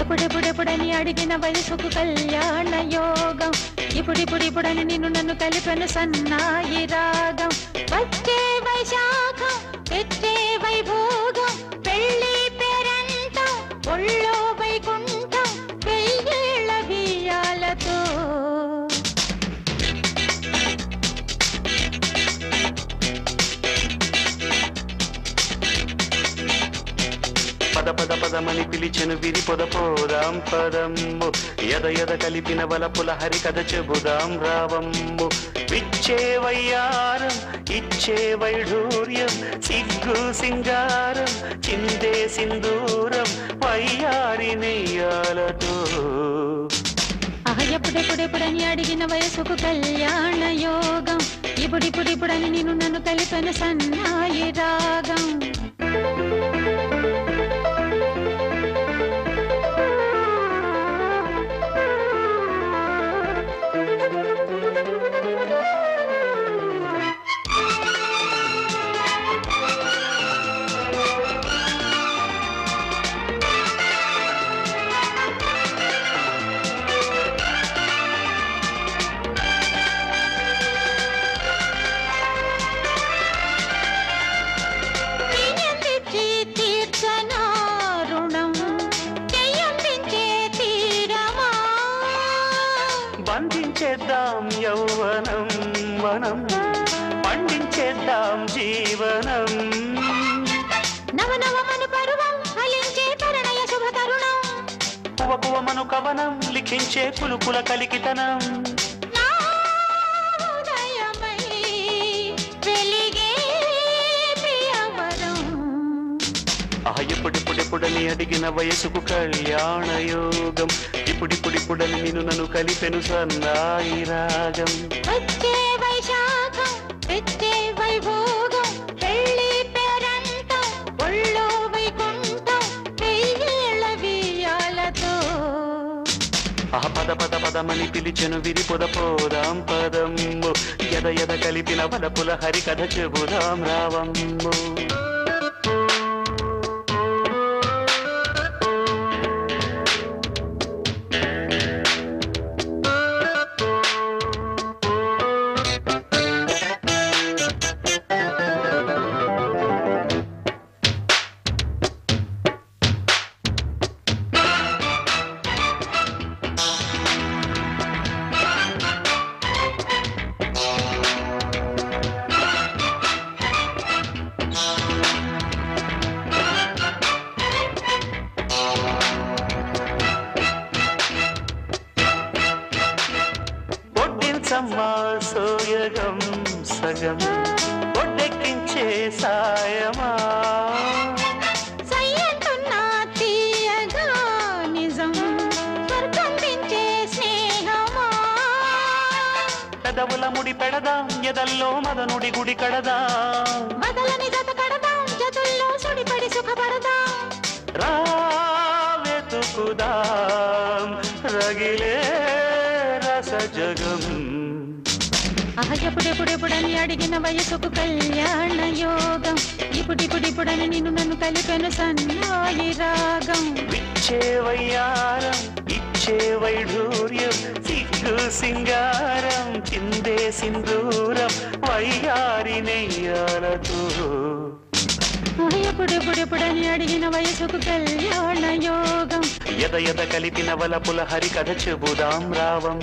ఎప్పుడెప్పుడెప్పుడని అడిగిన వయసుకు కళ్యాణ యోగం. ఇప్పుడిప్పుడిప్పుడని నిన్ను నన్ను కలిపెను సన్నాయి రాగం. పదమని పిలిచెను విరి పొద పోదాం పదమ్ము. ఎద ఎద కలిపిన వలపుల హరి కథ చెబుదాం రావమ్ము. విచ్చే వయ్యారం ఇచ్చే వైఢూర్యం సిగ్గు సింగారం చిందే సింధూరం వయ్యారి నెయ్యాలతో. ఆహ ఎప్పుడెప్పుడెప్పుడని అడిగిన వయసుకు కళ్యాణ యోగం ఇప్పుడిప్పుడిప్పుడని నిన్ను నన్ను కలిపెను సన్నాయి రాగం. యౌవనం మనం. పండించేద్దాం జీవనం. నవనవమను పరువం ఫలించే పరిణయ శుభ తరుణం పువ పువమను కవనం లిఖించే కులుకుల కలికితనం. అడిగిన వయసుకు కళ్యాణ యోగం. ఇప్పుడిప్పుడిప్పుడని నిన్ను నన్ను కలిపెను సన్నాయి రాగం. వచ్చే వైశాఖం తెచ్చే వైభోగం పెళ్ళి పేరంటం ఒళ్ళో వైకుంఠం వెయ్యేళ్ళ బియ్యాలతో ఆహ పద పద పదమని పిలిచెను విరి పొద పోదాం పదమ్ము. ఎద ఎద కలిపిన వలపుల హరి కథ చెబుదాం రావమ్ము. ఒడ్డించమ్మా సోయగం సగం ఒడ్డెక్కించే సాయమా. పెదవుల ముడి పెడదాం ఎదల్లో మదనుడి గుడి కడదాం. జత కడదాం జతుల్లో సుడిపడి సుఖపడదాం. రావెతుకుదాం రగిలే రస జగం. ఆహ ఎప్పుడెప్పుడెప్పుడని అడిగిన వయసుకు కళ్యాణ యోగం. ఇప్పుడిప్పుడిప్పుడని నిన్ను నన్ను కలిపెను సన్నాయి రాగం. విచ్చే వయ్యారం ఇచ్చే వైఢూర్యం సిగ్గు సింగారం చిందే సింధూరం వయ్యారి నెయ్యాలతో ఎప్పుడెప్పుడెప్పుడని అడిగిన వయసుకు కళ్యాణ యోగం. ఎద ఎద కలిపిన వలపుల హరి కథ చెబుదాం రావం